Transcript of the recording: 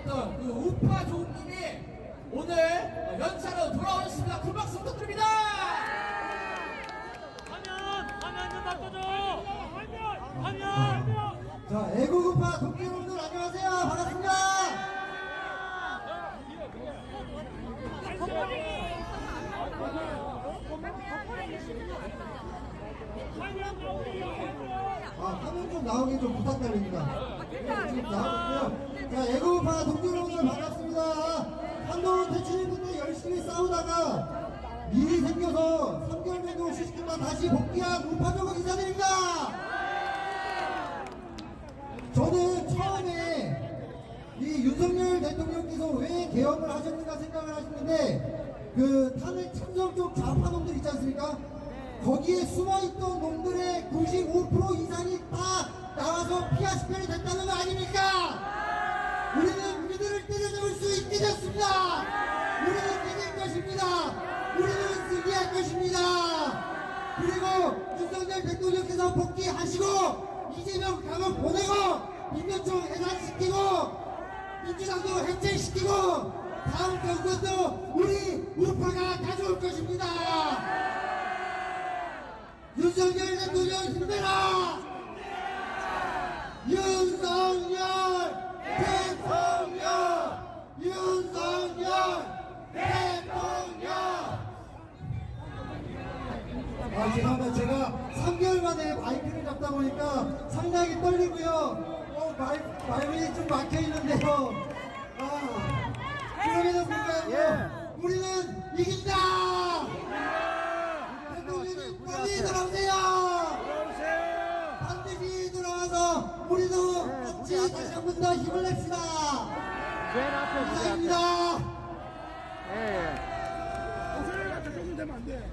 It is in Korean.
있었던 그 우파 종님이 오늘 연차로 돌아오셨습니다. 큰 박수 부탁드립니다. 화면! 화면 좀 바꿔줘! 화면! 화면! 자, 애국우파 동기 여러분들 안녕하세요. 반갑습니다. 아, 화면 좀 나오게 좀 부탁드립니다. 나오고요. 자, 애국우파 동기 여러분들 반갑습니다. 한동훈 대출인분 때 열심히 싸우다가 일이 생겨서 3개월 정도 휴식했다 다시 복귀한 우파적으로 인사드립니다. 저는 처음에 이 윤석열 대통령께서 왜 개혁을 하셨는가 생각을 하셨는데 그 탄핵 참정적 좌파놈들 있지 않습니까? 거기에 숨어있던 놈들의 95% 이상이 다 나와서 식별이 됐다는 것입니다. 우리는 승리할 것입니다. 그리고 윤석열 대통령께서 복귀하시고 이재명 감옥 보내고 민노총 해산시키고 민주당도 해체시키고 다음 정권도 우리 우파가 가져올 것입니다. 윤석열 대통령 힘내라! 아, 죄송합니다. 제가 3개월 만에 마이크를 잡다 보니까 상당히 떨리고요. 어, 말, 말문이 좀 막혀 있는데요. 아, 그럼에도 불구하고 우리는 이긴다! 대통령님 빨리 돌아오세요! 반드시 돌아와서 우리도 같이 다시 한 번 더 힘을 냅시다! 맨 앞에 감사합니다! 예, 예. 목소리가 조금 되면 안 돼.